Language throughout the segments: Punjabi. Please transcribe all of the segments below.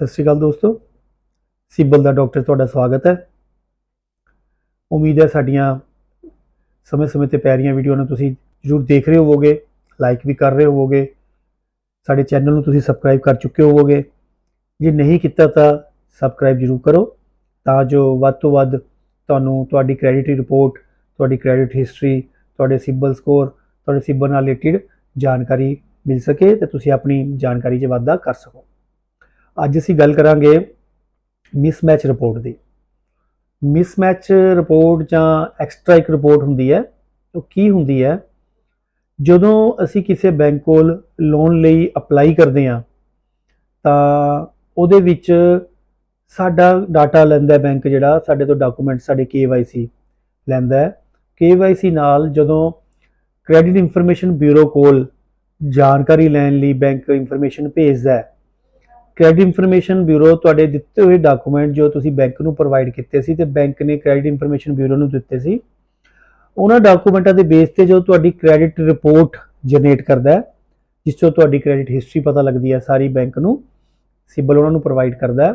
ਸਤਿ ਸ਼੍ਰੀ ਅਕਾਲ ਦੋਸਤੋ। ਸਿਬਲ ਦਾ ਡਾਕਟਰ ਤੁਹਾਡਾ ਸਵਾਗਤ ਹੈ। ਉਮੀਦ ਹੈ ਸਾਡੀਆਂ ਸਮੇਂ-ਸਮੇਂ ਤੇ ਪੈ ਰਹੀਆਂ ਵੀਡੀਓ ਨੂੰ ਤੁਸੀਂ ਜਰੂਰ ਦੇਖ ਰਹੇ ਹੋਵੋਗੇ ਲਾਈਕ ਵੀ ਕਰ ਰਹੇ ਹੋਵੋਗੇ। ਸਾਡੇ ਚੈਨਲ ਨੂੰ ਤੁਸੀਂ ਸਬਸਕ੍ਰਾਈਬ ਕਰ ਚੁੱਕੇ ਹੋਵੋਗੇ। ਜੇ ਨਹੀਂ ਕੀਤਾ ਤਾਂ ਸਬਸਕ੍ਰਾਈਬ ਜਰੂਰ ਕਰੋ ਤਾਂ ਜੋ ਵੱਧ ਤੋਂ ਵੱਧ ਤੁਹਾਨੂੰ ਤੁਹਾਡੀ ਕ੍ਰੈਡਿਟ ਰਿਪੋਰਟ ਤੁਹਾਡੀ ਕ੍ਰੈਡਿਟ ਹਿਸਟਰੀ ਤੁਹਾਡੇ ਸਿਬਲ ਸਕੋਰ ਤੁਹਾਡੇ ਸਿਬਲ ਨਾਲ ਰਿਲੇਟਡ ਜਾਣਕਾਰੀ ਮਿਲ ਸਕੇ ਤੇ ਤੁਸੀਂ ਆਪਣੀ ਜਾਣਕਾਰੀ 'ਚ ਵਾਧਾ ਕਰ ਸਕੋ। ਅੱਜ ਅਸੀਂ ਗੱਲ ਕਰਾਂਗੇ ਮਿਸਮੈਚ ਰਿਪੋਰਟ ਦੀ। ਮਿਸਮੈਚ ਰਿਪੋਰਟ ਜਾਂ ਐਕਸਟਰਾ ਇੱਕ ਰਿਪੋਰਟ ਹੁੰਦੀ ਹੈ, ਉਹ ਕੀ ਹੁੰਦੀ ਹੈ? ਜਦੋਂ ਅਸੀਂ ਕਿਸੇ ਬੈਂਕ ਕੋਲ ਲੋਨ ਲਈ ਅਪਲਾਈ ਕਰਦੇ ਹਾਂ, ਤਾਂ ਉਹਦੇ ਵਿੱਚ ਸਾਡਾ ਡਾਟਾ ਲੈਂਦਾ ਬੈਂਕ ਜਿਹੜਾ, ਸਾਡੇ ਤੋਂ ਡਾਕੂਮੈਂਟ ਸਾਡੇ KYC ਲੈਂਦਾ ਹੈ। KYC ਨਾਲ ਜਦੋਂ ਕ੍ਰੈਡਿਟ ਇਨਫੋਰਮੇਸ਼ਨ ਬਿਊਰੋ ਕੋਲ ਜਾਣਕਾਰੀ ਲੈਣ ਲਈ ਬੈਂਕ ਇਨਫੋਰਮੇਸ਼ਨ ਭੇਜਦਾ ਹੈ ਕ੍ਰੈਡਿਟ ਇਨਫੋਰਮੇਸ਼ਨ ਬਿਊਰੋ ਤੁਹਾਡੇ ਦਿੱਤੇ ਹੋਏ ਡਾਕੂਮੈਂਟ ਜੋ ਤੁਸੀਂ ਬੈਂਕ ਨੂੰ ਪ੍ਰੋਵਾਈਡ ਕੀਤੇ ਸੀ ਤੇ ਬੈਂਕ ਨੇ ਕ੍ਰੈਡਿਟ ਇਨਫੋਰਮੇਸ਼ਨ ਬਿਊਰੋ ਨੂੰ ਦਿੱਤੇ ਸੀ, ਉਹਨਾਂ ਡਾਕੂਮੈਂਟਾਂ ਦੇ ਬੇਸ ਤੇ ਜੋ ਤੁਹਾਡੀ ਕ੍ਰੈਡਿਟ ਰਿਪੋਰਟ ਜਨਰੇਟ ਕਰਦਾ ਹੈ, ਜਿਸ ਤੋਂ ਤੁਹਾਡੀ ਕ੍ਰੈਡਿਟ ਹਿਸਟਰੀ ਪਤਾ ਲੱਗਦੀ ਹੈ, ਸਾਰੀ ਬੈਂਕ ਨੂੰ ਸਿਬਲ ਉਹਨਾਂ ਨੂੰ ਪ੍ਰੋਵਾਈਡ ਕਰਦਾ ਹੈ।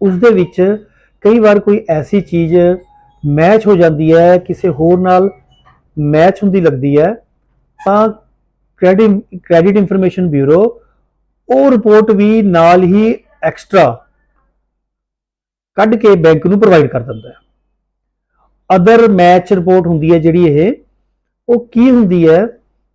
ਉਸ ਦੇ ਵਿੱਚ ਕਈ ਵਾਰ ਕੋਈ ਐਸੀ ਚੀਜ਼ ਮੈਚ ਹੋ ਜਾਂਦੀ ਹੈ, ਕਿਸੇ ਹੋਰ ਨਾਲ ਮੈਚ ਹੁੰਦੀ ਲੱਗਦੀ ਹੈ, ਤਾਂ ਕ੍ਰੈਡਿਟ ਕ੍ਰੈਡਿਟ ਇਨਫੋਰਮੇਸ਼ਨ ਬਿਊਰੋ ਉਹ ਰਿਪੋਰਟ ਵੀ ਨਾਲ ਹੀ ਐਕਸਟਰਾ ਕੱਢ ਕੇ ਬੈਂਕ ਨੂੰ ਪ੍ਰੋਵਾਈਡ ਕਰ ਦਿੰਦਾ ਹੈ। ਅਦਰ ਮੈਚ ਰਿਪੋਰਟ ਹੁੰਦੀ ਹੈ ਜਿਹੜੀ ਇਹ, ਉਹ ਕੀ ਹੁੰਦੀ ਹੈ?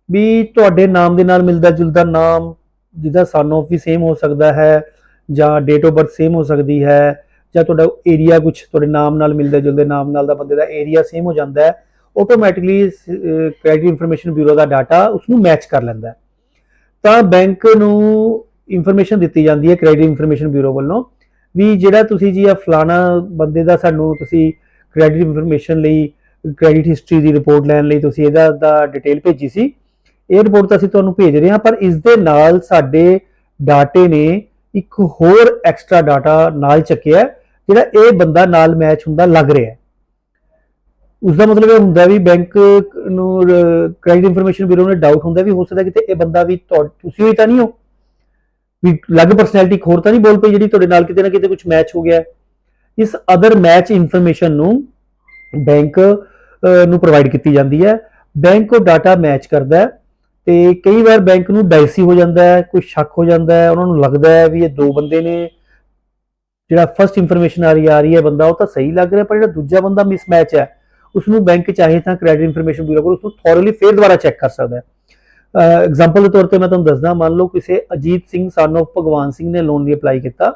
ਵੀ ਤੁਹਾਡੇ ਨਾਮ ਦੇ ਨਾਲ ਮਿਲਦਾ ਜੁਲਦਾ ਨਾਮ ਜਿਹਦਾ ਸਨ ਆਫ ਵੀ ਸੇਮ ਹੋ ਸਕਦਾ ਹੈ, ਜਾਂ ਡੇਟ ਆਫ ਬਰਥ ਸੇਮ ਹੋ ਸਕਦੀ ਹੈ, ਜਾਂ ਤੁਹਾਡਾ ਏਰੀਆ ਕੁਝ ਤੁਹਾਡੇ ਨਾਮ ਨਾਲ ਮਿਲਦਾ ਜੁਲਦੇ ਨਾਮ ਨਾਲ ਦਾ ਬੰਦੇ ਦਾ ਏਰੀਆ ਸੇਮ ਹੋ ਜਾਂਦਾ ਹੈ ਆਟੋਮੈਟਿਕਲੀ ਕ੍ਰੈਡਿਟ ਇਨਫੋਰਮੇਸ਼ਨ ਬਿਊਰੋ ਦਾ ਡਾਟਾ ਉਸ ਨੂੰ ਮੈਚ ਕਰ ਲੈਂਦਾ ਹੈ। ਤਾਂ ਬੈਂਕ ਨੂੰ ਇਨਫੋਰਮੇਸ਼ਨ ਦਿੱਤੀ ਜਾਂਦੀ ਹੈ ਕ੍ਰੈਡਿਟ ਇਨਫੋਰਮੇਸ਼ਨ ਬਿਊਰੋ ਵੱਲੋਂ ਵੀ ਜਿਹੜਾ ਤੁਸੀਂ ਜੀ ਆ ਫਲਾਣਾ ਬੰਦੇ ਦਾ ਸਾਨੂੰ ਤੁਸੀਂ ਕ੍ਰੈਡਿਟ ਇਨਫੋਰਮੇਸ਼ਨ ਲਈ, ਕ੍ਰੈਡਿਟ ਹਿਸਟਰੀ ਦੀ ਰਿਪੋਰਟ ਲੈਣ ਲਈ ਤੁਸੀਂ ਇਹਦਾ ਦਾ ਡਿਟੇਲ ਭੇਜੀ ਸੀ। ਇਹ ਰਿਪੋਰਟ ਤਾਂ ਅਸੀਂ ਤੁਹਾਨੂੰ ਭੇਜ ਰਹੇ ਹਾਂ, ਪਰ ਇਸ ਦੇ ਨਾਲ ਸਾਡੇ ਡਾਟੇ ਨੇ ਇੱਕ ਹੋਰ ਐਕਸਟਰਾ ਡਾਟਾ ਨਾਲ ਚੱਕਿਆ ਜਿਹੜਾ ਇਹ ਬੰਦਾ ਨਾਲ ਮੈਚ ਹੁੰਦਾ ਲੱਗ ਰਿਹਾ ਹੈ। ਉਸ ਦਾ ਮਤਲਬ ਇਹ ਹੁੰਦਾ ਵੀ ਬੈਂਕ ਨੂੰ, ਕ੍ਰੈਡਿਟ ਇਨਫੋਰਮੇਸ਼ਨ ਬਿਊਰੋ ਨੇ ਡਾਊਟ ਹੁੰਦਾ ਵੀ ਹੋ ਸਕਦਾ ਕਿਤੇ ਇਹ ਬੰਦਾ ਵੀ ਤੁਸੀਂ ਹੋਈ ਤਾਂ ਨਹੀਂ ਹੋ। ਵੀ ਅਲੱਗ ਪਰਸਨੈਲਿਟੀ ਇੱਕ ਹੋਰ ਤਾਂ ਨਹੀਂ ਬੋਲ ਪਈ ਜਿਹੜੀ ਤੁਹਾਡੇ ਨਾਲ ਕਿਤੇ ਨਾ ਕਿਤੇ ਕੁਝ ਮੈਚ ਹੋ ਗਿਆ। ਇਸ ਅਦਰ ਮੈਚ ਇਨਫੋਰਮੇਸ਼ਨ ਨੂੰ ਬੈਂਕ ਨੂੰ ਪ੍ਰੋਵਾਈਡ ਕੀਤੀ ਜਾਂਦੀ ਹੈ। ਬੈਂਕ ਉਹ ਡਾਟਾ ਮੈਚ ਕਰਦਾ ਹੈ ਤੇ ਕਈ ਵਾਰ ਬੈਂਕ ਨੂੰ ਡਾਈਸੀ ਹੋ ਜਾਂਦਾ ਹੈ, ਕੋਈ ਸ਼ੱਕ ਹੋ ਜਾਂਦਾ ਹੈ, ਉਹਨਾਂ ਨੂੰ ਲੱਗਦਾ ਹੈ ਵੀ ਇਹ ਦੋ ਬੰਦੇ ਨੇ ਜਿਹੜਾ ਫਰਸਟ ਇਨਫੋਰਮੇਸ਼ਨ ਆ ਰਹੀ ਆ ਰਹੀ ਹੈ ਬੰਦਾ, ਉਹ ਤਾਂ ਸਹੀ ਲੱਗ ਰਿਹਾ, ਪਰ ਜਿਹੜਾ ਦੂਜਾ ਬੰਦਾ ਮਿਸਮੈਚ ਹੈ ਉਸ ਨੂੰ ਬੈਂਕ ਚਾਹੇ ਤਾਂ ਕ੍ਰੈਡਿਟ ਇਨਫੋਰਮੇਸ਼ਨ ਬਿਊਰੋ ਕੋਲ ਉਸ ਨੂੰ ਥੋਰਲੀ ਫੇਰ ਦੁਬਾਰਾ ਚੈੱਕ ਕਰ ਸਕਦਾ ਹੈ। ਐਗਜ਼ਾਮਪਲ ਦੇ ਤੌਰ ਤੇ ਮੈਂ ਤੁਹਾਨੂੰ ਦੱਸਦਾ, ਮੰਨ ਲਓ ਕਿਸੇ ਅਜੀਤ ਸਿੰਘ ਸਨ of ਭਗਵਾਨ ਸਿੰਘ ਨੇ ਲੋਨ ਲਈ ਅਪਲਾਈ ਕੀਤਾ,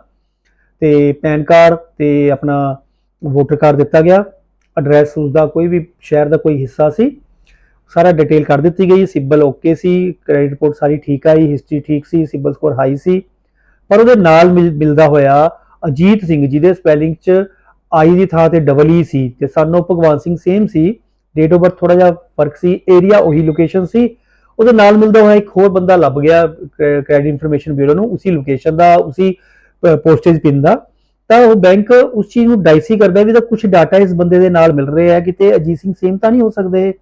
ਤੇ ਪੈਨ ਕਾਰਡ ਤੇ ਆਪਣਾ ਵੋਟਰ ਕਾਰਡ ਦਿੱਤਾ ਗਿਆ ਐਡਰੈਸ ਉਸ ਦਾ ਕੋਈ ਵੀ ਸ਼ਹਿਰ ਦਾ ਕੋਈ ਹਿੱਸਾ ਸੀ, ਸਾਰਾ ਡਿਟੇਲ ਕਰ ਦਿੱਤੀ ਗਈ, ਸਿਬਲ ਓਕੇ ਸੀ ਕ੍ਰੈਡਿਟ ਰਿਪੋਰਟ ਸਾਰੀ ਠੀਕ ਆਈ ਹਿਸਟਰੀ ਠੀਕ ਸੀ, ਸਿਬਲ ਸਕੋਰ ਹਾਈ ਸੀ, ਪਰ ਉਹਦੇ ਨਾਲ ਮਿਲ- ਮਿਲਦਾ ਹੋਇਆ ਅਜੀਤ ਸਿੰਘ, ਜਿਹਦੇ ਸਪੈਲਿੰਗ 'ਚ ਆਈ ਦੀ ਥਾਂ ਤੇ ਡਬਲ ਈ e ਸੀ, ਤੇ ਸਾਨੂੰ ਭਗਵਾਨ ਸਿੰਘ ਸੇਮ ਸੀ ਡੇਟ ਆਫ ਬਰਥ ਥੋੜਾ ਜਿਹਾ ਫ਼ਰਕ ਸੀ ਏਰੀਆ ਉਹੀ ਲੋਕੇਸ਼ਨ ਸੀ ਉਹਦੇ ਨਾਲ ਮਿਲਦਾ ਹੋਇਆ ਇੱਕ ਹੋਰ ਬੰਦਾ ਲੱਭ ਗਿਆ ਕ੍ਰੈਡਿਟ ਇਨਫੋਰਮੇਸ਼ਨ ਬਿਊਰੋ ਨੂੰ, ਉਸੇ ਲੋਕੇਸ਼ਨ ਦਾ, ਉਸੇ ਪੋਸਟੇਜ ਪਿੰਨ ਦਾ। ਤਾਂ ਉਹ ਬੈਂਕ ਉਸ ਚੀਜ਼ ਨੂੰ ਡਾਈਸੀ ਕਰਦਾ ਵੀ ਤਾਂ ਕੁਝ ਡਾਟਾ ਇਸ ਬੰਦੇ ਦੇ ਨਾਲ ਮਿਲ ਰਿਹਾ ਹੈ, ਕਿਤੇ ਅਜੀਤ ਸਿੰਘ ਸੇਮ ਤਾਂ ਨਹੀਂ ਹੋ ਸਕਦੇ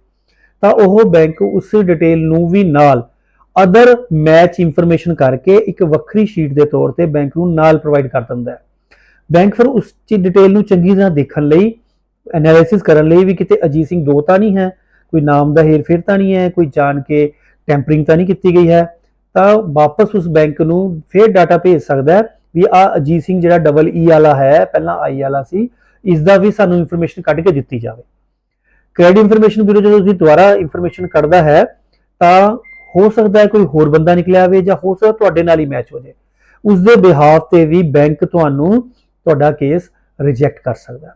ਤਾਂ ਉਹ ਬੈਂਕ ਉਸ ਡਿਟੇਲ ਨੂੰ ਵੀ ਨਾਲ ਅਦਰ ਮੈਚ ਇਨਫੋਰਮੇਸ਼ਨ ਕਰਕੇ ਇੱਕ ਵੱਖਰੀ ਸ਼ੀਟ ਦੇ ਤੌਰ ਤੇ ਬੈਂਕ ਨੂੰ ਨਾਲ ਪ੍ਰੋਵਾਈਡ ਕਰ ਦਿੰਦਾ ਹੈ। ਬੈਂਕ ਫਿਰ ਉਸ ਚੀਜ਼ ਡਿਟੇਲ ਨੂੰ ਚੰਗੀ ਤਰ੍ਹਾਂ ਦੇਖਣ ਲਈ ਐਨਾਲਿਸਿਸ ਕਰਨ ਲਈ ਵੀ ਕਿਤੇ ਅਜੀਤ ਸਿੰਘ ਦੋ ਤਾਂ ਨਹੀਂ ਹੈ, ਕੋਈ ਨਾਮ ਦਾ ਹੇਰ-ਫੇਰ ਤਾਂ ਨਹੀਂ ਹੈ, ਕੋਈ ਜਾਣ ਕੇ ਟੈਂਪਰਿੰਗ ਤਾਂ ਨਹੀਂ ਕੀਤੀ ਗਈ ਹੈ, ਤਾਂ ਵਾਪਸ ਉਸ ਬੈਂਕ ਨੂੰ ਫਿਰ ਡਾਟਾ ਭੇਜ ਸਕਦਾ ਹੈ ਵੀ ਆ ਅਜੀਤ ਸਿੰਘ ਜਿਹੜਾ ਡਬਲ ਈ e ਵਾਲਾ ਹੈ, ਪਹਿਲਾਂ ਆਈ ਵਾਲਾ ਸੀ ਇਸ ਦਾ ਵੀ ਸਾਨੂੰ ਇਨਫੋਰਮੇਸ਼ਨ ਕੱਢ ਕੇ ਦਿੱਤੀ ਜਾਵੇ। ਕ੍ਰੈਡਿਟ ਇਨਫੋਰਮੇਸ਼ਨ ਬਿਊਰੋ ਜਦੋਂ ਤੁਸੀਂ ਦੁਬਾਰਾ ਇਨਫੋਰਮੇਸ਼ਨ ਕੱਢਦਾ ਹੈ, ਤਾਂ ਹੋ ਸਕਦਾ ਹੈ ਕੋਈ ਹੋਰ ਬੰਦਾ ਨਿਕਲਿਆ ਹੋਵੇ ਜਾਂ ਹੋ ਸਕਦਾ ਤੁਹਾਡੇ ਨਾਲ ਹੀ ਮੈਚ ਹੋ ਜਾਏ। ਉਸ ਦੇ ਬਿਹਾਫ ਤੇ ਵੀ ਬੈਂਕ ਤੁਹਾਨੂੰ ਤੁਹਾਡਾ ਕੇਸ ਰਿਜੈਕਟ ਕਰ ਸਕਦਾ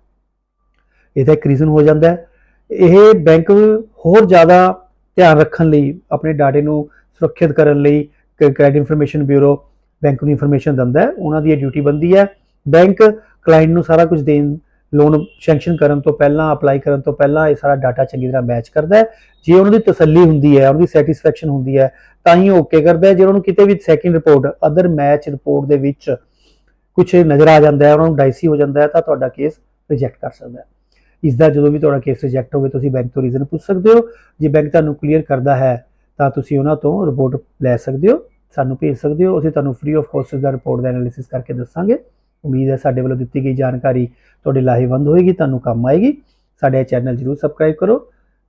ਇਹਦਾ ਇੱਕ ਰੀਜ਼ਨ ਹੋ ਜਾਂਦਾ ਹੈ। ਇਹ ਬੈਂਕ ਹੋਰ ਜ਼ਿਆਦਾ ਧਿਆਨ ਰੱਖਣ ਲਈ, ਆਪਣੇ ਡਾਟੇ ਨੂੰ ਸੁਰੱਖਿਅਤ ਕਰਨ ਲਈ ਕ੍ਰੈਡਿਟ ਇਨਫੋਰਮੇਸ਼ਨ ਬਿਊਰੋ ਬੈਂਕ ਨੂੰ ਇਨਫੋਰਮੇਸ਼ਨ ਦਿੰਦਾ ਹੈ। ਉਹਨਾਂ ਦੀ ਇਹ ਡਿਊਟੀ ਬੰਦੀ ਹੈ। ਬੈਂਕ ਕਲਾਇੰਟ ਨੂੰ ਸਾਰਾ ਕੁਝ ਦੇਣ ਲੋਨ ਸੈਂਕਸ਼ਨ ਕਰਨ ਤੋਂ ਪਹਿਲਾਂ ਅਪਲਾਈ ਕਰਨ ਤੋਂ ਪਹਿਲਾਂ ਇਹ ਸਾਰਾ ਡਾਟਾ ਚੰਗੀ ਤਰ੍ਹਾਂ ਮੈਚ ਕਰਦਾ ਹੈ। ਜੇ ਉਹਨਾਂ ਦੀ ਤਸੱਲੀ ਹੁੰਦੀ ਹੈ, ਉਹਨਾਂ ਦੀ ਸੈਟੀਸਫੈਕਸ਼ਨ ਹੁੰਦੀ ਹੈ, ਤਾਂ ਹੀ ਓਕੇ ਕਰਦਾ ਹੈ। ਜੇ ਉਹਨਾਂ ਨੂੰ ਕਿਤੇ ਵੀ second report other match report ਦੇ ਵਿੱਚ ਕੁਝ ਨਜ਼ਰ ਆ ਜਾਂਦਾ ਹੈ, ਉਹਨਾਂ ਨੂੰ ਡਾਈਸੀ ਹੋ ਜਾਂਦਾ ਹੈ, ਤਾਂ ਤੁਹਾਡਾ ਕੇਸ ਰਿਜੈਕਟ ਕਰ ਸਕਦਾ ਹੈ। ਇਸ ਦਾ ਜਦੋਂ ਵੀ ਤੁਹਾਡਾ ਕੇਸ ਰਿਜੈਕਟ ਹੋਵੇ ਤੁਸੀਂ ਬੈਂਕ ਤੋਂ ਰੀਜ਼ਨ ਪੁੱਛ ਸਕਦੇ ਹੋ। ਜੇ ਬੈਂਕ ਤੁਹਾਨੂੰ ਕਲੀਅਰ ਕਰਦਾ ਹੈ ਤਾਂ ਤੁਸੀਂ ਉਹਨਾਂ ਤੋਂ ਰਿਪੋਰਟ ਲੈ ਸਕਦੇ ਹੋ ਸਾਨੂੰ ਭੇਜ ਸਕਦੇ ਹੋ। ਅਸੀਂ ਤੁਹਾਨੂੰ ਫ੍ਰੀ ਆਫ ਕਾਸਟ ਦਾ ਰਿਪੋਰਟ ਦਾ ਐਨਾਲਿਸਿਸ ਕਰਕੇ ਦੱਸਾਂਗੇ। ਉਮੀਦ ਹੈ ਸਾਡੇ ਵੱਲੋਂ ਦਿੱਤੀ ਗਈ ਜਾਣਕਾਰੀ ਤੁਹਾਡੇ ਲਾਹੇਵੰਦ ਹੋਏਗੀ ਤੁਹਾਨੂੰ ਕੰਮ ਆਏਗੀ। ਸਾਡੇ ਚੈਨਲ ਜਰੂਰ ਸਬਸਕ੍ਰਾਈਬ ਕਰੋ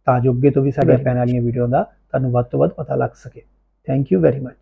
ਤਾਂ ਜੋ ਅੱਗੇ ਤੋਂ ਵੀ ਸਾਡੇ ਪੈਣ ਵਾਲੀਆਂ ਵੀਡੀਓ ਦਾ ਤੁਹਾਨੂੰ ਵੱਧ ਤੋਂ ਵੱਧ ਪਤਾ ਲੱਗ ਸਕੇ। Thank you very much